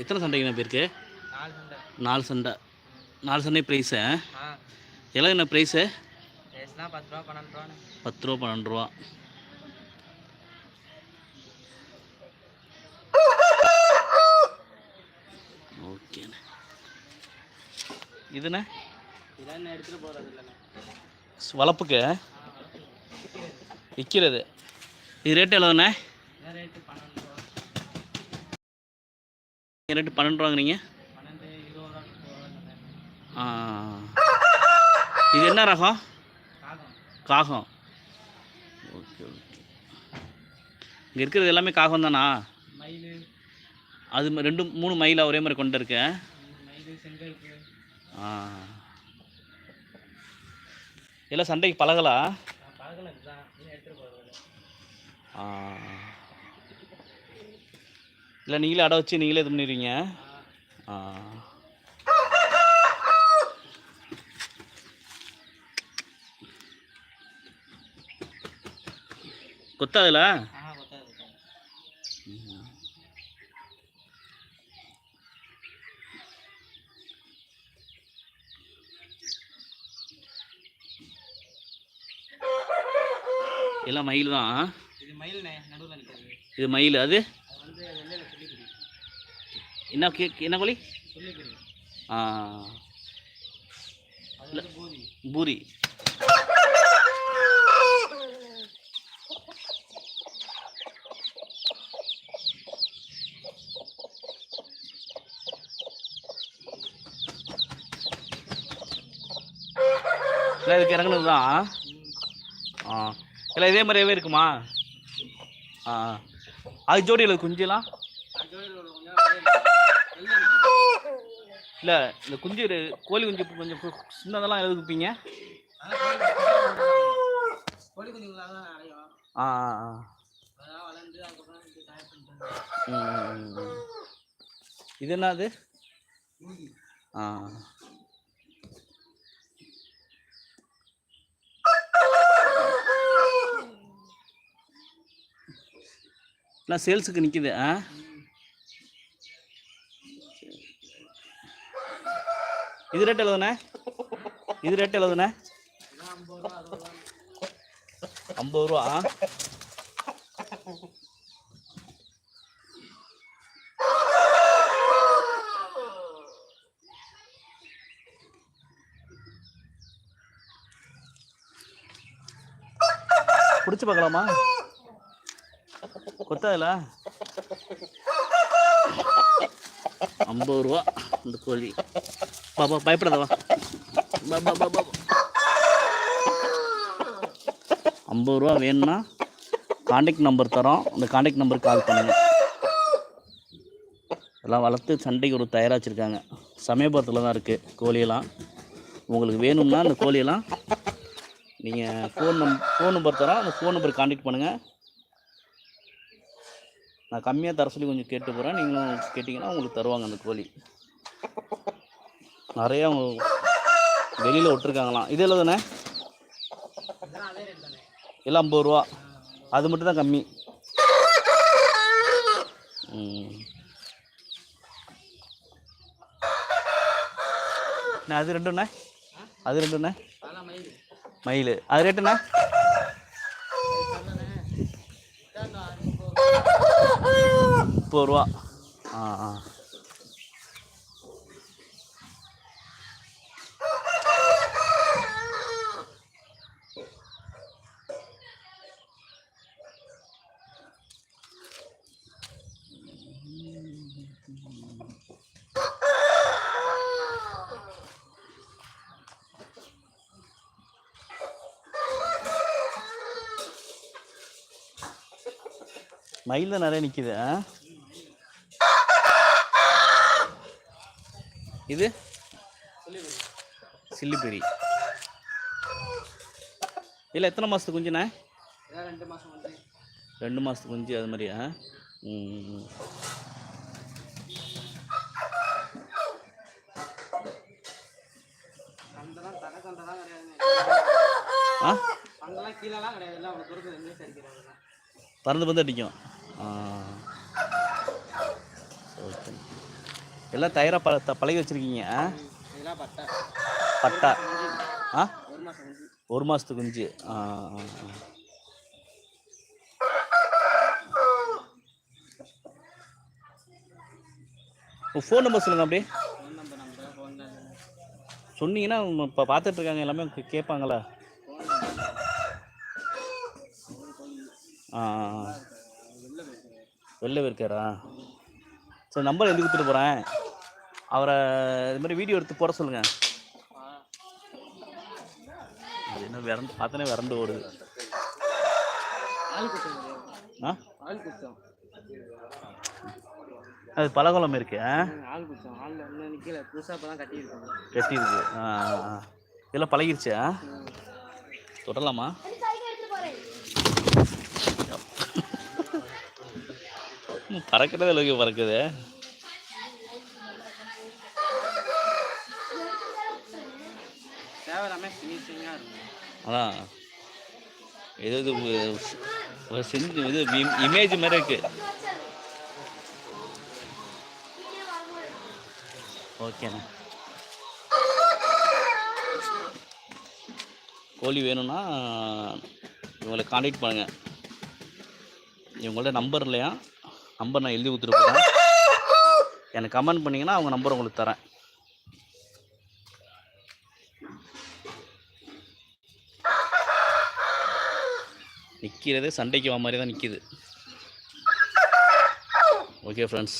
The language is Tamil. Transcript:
எத்தனை சண்டைங்கண்ணா போயிருக்கு? நாலு சண்டை. நாலு சண்டை. நாலு சண்டை ப்ரைஸு எல்லாம் என்ன ப்ரைஸு பத்து ரூபா பன்னெண்டு ரூபா ஓகேண்ணே இதுண்ணே? வளர்ப்புக்கு விற்கிறது இது ரேட் எவ்வளோண்ணே என்ன ரேட்டு பன்னெண்டு ரூபா ரேட்டு பன்னெண்டு ரூபாங்கிறீங்க இது என்ன ரகம்? காகம். Okay okay. இங்கே இருக்கிறது எல்லாமே காகம் தானா? மயில் அது ரெண்டு மூணு மயிலாக ஒரே மாதிரி கொண்டு இருக்கேன் ஆ. எல்லாம் சண்டைக்கு பழகலா? ஆ. இல்லை நீங்களே அடை வச்சு நீங்களே இது பண்ணிடுவீங்க கொத்தாதுல? எல்லாம் மயில் தான் இது மயில் அது? என்ன கே என்ன கோழி? பூரி. இல்லை இதுக்கு இறங்குனது தான் ஆ. இல்லை இதே மாதிரியாவே இருக்குமா? ஆ. அது ஜோடியில் குஞ்சுலாம் அது ஜோடியில் ஒரு கொஞ்சம் வெள்ளை நிற்குது இல்லை இந்த குஞ்சு கோழி குஞ்சு கொஞ்சம் சின்னதெல்லாம் தான் அடையும். ஆ இது என்னது? ஆ. எல்லாம் சேல்ஸுக்கு நிற்கிது ஆ? இது ரேட் எழுதுண்ணே இது ரேட் எழுதுண்ணே ஐம்பது ரூபா. ஐம்பது ரூபா பிடிச்சி பார்க்கலாமா? கொத்தாதுல ஐம்பது ரூபா இந்த கோழி. பா பா பயப்படாத வா. பா பா பா ஐம்பது ரூபா வேணும்னா காண்டாக்ட் நம்பர் தரோம். அந்த காண்டாக்ட் நம்பருக்கு கால் பண்ணுங்கள் எல்லாம் வளர்த்து சண்டைக்கு ஒரு தயாராக வச்சுருக்காங்க. சமயபுரத்தில் தான் இருக்குது கோழியெல்லாம். உங்களுக்கு வேணும்னா அந்த கோழியெல்லாம் நீங்கள் ஃபோன் நம் ஃபோன் நம்பர் தரோம் அந்த ஃபோன் நம்பருக்கு காண்டாக்ட் பண்ணுங்கள் நான் கம்மியாக தர சொல்லி கொஞ்சம் கேட்டு போகிறேன் நீங்களும் கேட்டிங்கன்னா உங்களுக்கு தருவாங்க அந்த கோழி. நிறையா வெளியில் விட்டுருக்காங்களாம். இது எவ்வளோ தானே? எல்லாம் ஐம்பது ரூபா. அது மட்டும் தான் கம்மி. அது ரெண்டுண்ணே அது ரெண்டுண்ணே மயில். அது ரேட்டுண்ணே முப்பது ரூபா. ஆ ஆ. மயில் தான் நிறைய நிற்கிது இது? சில்லிப்பெரி இல்லை எத்தனை மாதத்துக்கு குஞ்சுண்ணே? ரெண்டு மாதம் ரெண்டு மாதத்துக்கு குஞ்சு அது மாதிரியா ம் ஆ? பறந்து பறந்து அடிக்கும். எல்லாம் தயாராக ப த- பழகி வச்சுருக்கீங்க ஆ? பட்டா. ஆ? ஒரு மாதத்துக்கு குஞ்சு. ஆ ஆ, ஆ. ஃபோன் நம்பர் சொல்லுங்கள் அப்படியே சொன்னீங்கன்னா இப்போ பார்த்துட்டு இருக்காங்க எல்லாமே கே- கேட்பாங்களா? ஆ ஆ, ஆ. வெளில போயிருக்கேன் வெளில இருக்காரா சரி நம்பர் எழுதி கொடுத்துட்டு போகிறேன் அவரை இது மாதிரி வீடியோ எடுத்து போட சொல்லுங்கள் அது என்ன விரண்டு பார்த்தோன்னே விரண்டு ஓடுது. ஆ? அது பலகோலம் இருக்கு கட்டியிருக்கு. ஆ. இதெல்லாம் பழகிருச்சா? தொடலாமா? பறக்கிறதே லோகி பறக்குது. அதான் இது இது ஒரு செஞ்சு இது இமேஜ் மாதிரி இருக்கு. ஓகேண்ணா கோழி வேணும்னா இவங்களை காண்டாக்ட் பண்ணுங்க. இவங்கள்ட்ட நம்பர் இல்லையா? நம்பர் நான் எழுதி கொடுத்துருப்பேன். எனக்கு கமெண்ட் பண்ணிங்கன்னா அவங்க நம்பர் உங்களுக்கு தரேன். நிற்கிறது சண்டைக்கு வா மாதிரி தான் நிற்கிது ஓகே ஃப்ரெண்ட்ஸ்